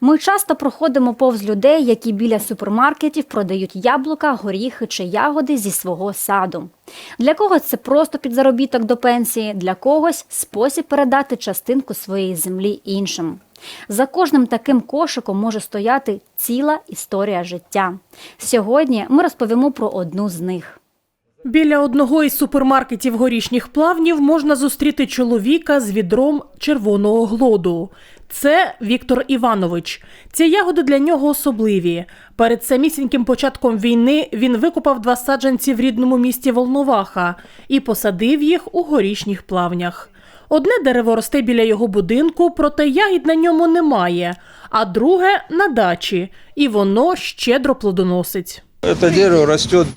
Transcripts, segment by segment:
Ми часто проходимо повз людей, які біля супермаркетів продають яблука, горіхи чи ягоди зі свого саду. Для когось це просто підзаробіток до пенсії, для когось спосіб передати частинку своєї землі іншим. За кожним таким кошиком може стояти ціла історія життя. Сьогодні ми розповімо про одну з них. Біля одного із супермаркетів горішніх плавнів можна зустріти чоловіка з відром червоного глоду. Це Віктор Іванович. Ці ягоди для нього особливі. Перед самісіньким початком війни він викопав два саджанці в рідному місті Волноваха і посадив їх у горішніх плавнях. Одне дерево росте біля його будинку, проте ягід на ньому немає, а друге на дачі, і воно щедро плодоносить. Это дерево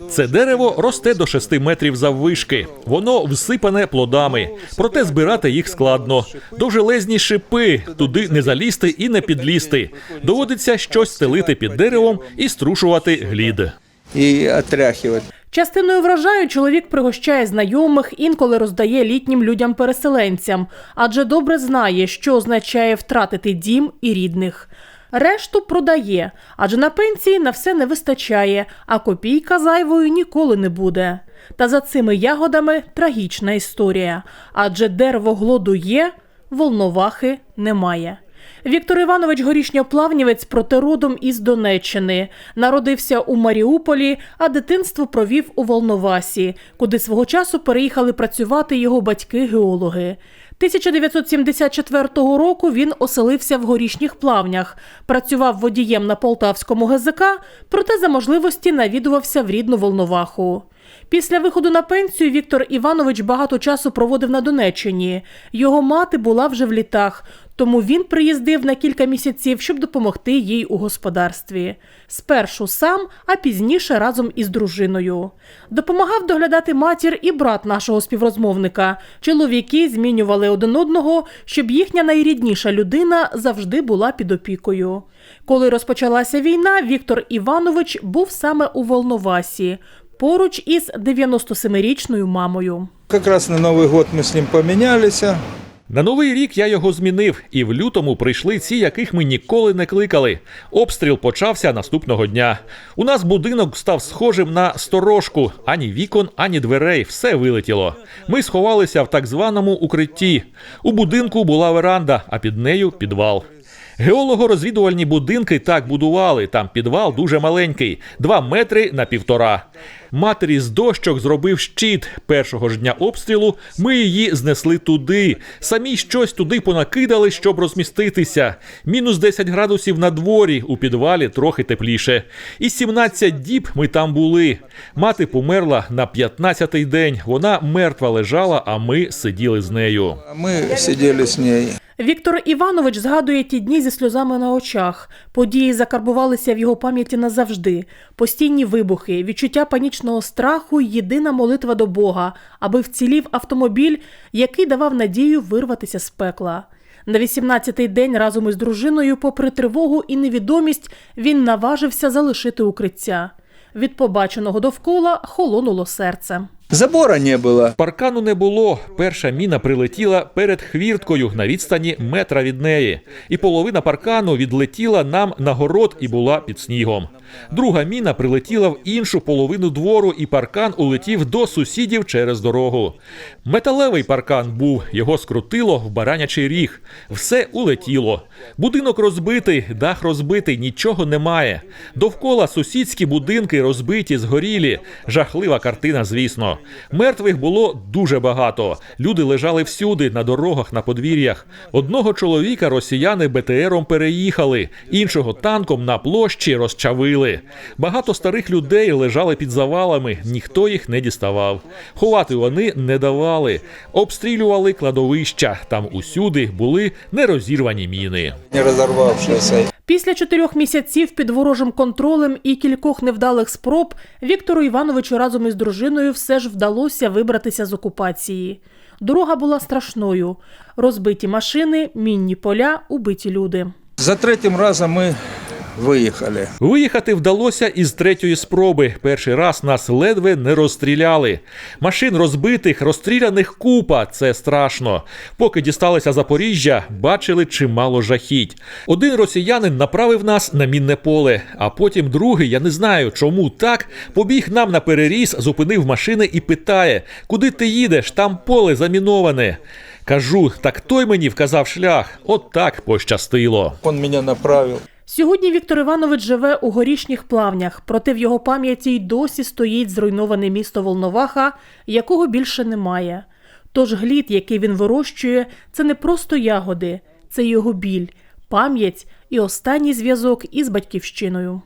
Це дерево росте до 6 метрів заввишки. Воно всипане плодами, проте збирати їх складно. Довжелезні шипи, туди не залізти і не підлізти. Доводиться щось стелити під деревом і струшувати глід. и отряхивать. Частиною врожаю чоловік пригощає знайомих, інколи роздає літнім людям-переселенцям, адже добре знає, що означає втратити дім і рідних. Решту продає, адже на пенсії на все не вистачає, а копійка зайвою ніколи не буде. Та за цими ягодами трагічна історія, адже дерево глоду є, волновахи немає. Віктор Іванович Горішньоплавнівець проте родом із Донеччини. Народився у Маріуполі, а дитинство провів у Волновасі, куди свого часу переїхали працювати його батьки-геологи. 1974 року він оселився в горішніх плавнях, працював водієм на полтавському ГЗК, проте за можливості навідувався в рідну Волноваху. Після виходу на пенсію Віктор Іванович багато часу проводив на Донеччині. Його мати була вже в літах, тому він приїздив на кілька місяців, щоб допомогти їй у господарстві. Спершу сам, а пізніше разом із дружиною. Допомагав доглядати матір і брат нашого співрозмовника. Чоловіки змінювали один одного, щоб їхня найрідніша людина завжди була під опікою. Коли розпочалася війна, Віктор Іванович був саме у Волновасі, поруч із 97-річною мамою. Как раз на Новый год мы с ним поменялись. На новий рік я його змінив, і в лютому прийшли ці, яких ми ніколи не кликали. Обстріл почався наступного дня. У нас будинок став схожим на сторожку: ані вікон, ані дверей, все вилетіло. Ми сховалися в так званому укритті. У будинку була веранда, а під нею підвал. Геолого-розвідувальні будинки так будували. Там підвал дуже маленький, два метри на півтора. Матері з дощок зробив щит. Першого ж дня обстрілу ми її знесли туди. Самі щось туди понакидали, щоб розміститися. Мінус 10 градусів на дворі, у підвалі трохи тепліше. І 17 діб ми там були. Мати померла на 15-й день. Вона мертва лежала, а ми сиділи з нею. А мы сидели с ней. Віктор Іванович згадує ті дні зі сльозами на очах. Події закарбувалися в його пам'яті назавжди. Постійні вибухи, відчуття панічного страху, єдина молитва до Бога, аби вцілів автомобіль, який давав надію вирватися з пекла. На 18-й день разом із дружиною, попри тривогу і невідомість, він наважився залишити укриття. Від побаченого довкола холонуло серце. Забора не было. Паркану не було. Перша міна прилетіла перед хвірткою на відстані метра від неї, і половина паркану відлетіла нам на город і була під снігом. Друга міна прилетіла в іншу половину двору, і паркан улетів до сусідів через дорогу. Металевий паркан був, його скрутило в баранячий ріг. Все улетіло. Будинок розбитий, дах розбитий, нічого немає. Довкола сусідські будинки розбиті, згорілі. Жахлива картина, звісно. Мертвих було дуже багато. Люди лежали всюди, на дорогах, на подвір'ях. Одного чоловіка росіяни БТРом переїхали, іншого танком на площі розчавили. Багато старих людей лежали під завалами, ніхто їх не діставав. Ховати вони не давали, обстрілювали кладовища. Там усюди були нерозірвані міни. Не разорвавшаяся. Після чотирьох місяців під ворожим контролем і кількох невдалих спроб Віктору Івановичу разом із дружиною все ж вдалося вибратися з окупації. Дорога була страшною: розбиті машини, мінні поля, убиті люди. За третім разом мы выехали. Виїхати вдалося із третьої спроби. Перший раз нас ледве не розстріляли. Машин розбитих, розстріляних купа. Це страшно. Поки дісталися Запоріжжя, бачили чимало жахіть. Один росіянин направив нас на мінне поле, а потім другий, я не знаю, чому так, побіг нам на переріз, зупинив машини і питає: Куди ти їдеш? Там поле заміноване. Кажу, так той мені вказав шлях. От так пощастило. Он меня направил. Сьогодні Віктор Іванович живе у горішніх плавнях, проте в його пам'яті й досі стоїть зруйноване місто Волноваха, якого більше немає. Тож глід, який він вирощує, це не просто ягоди, це його біль, пам'ять і останній зв'язок із батьківщиною.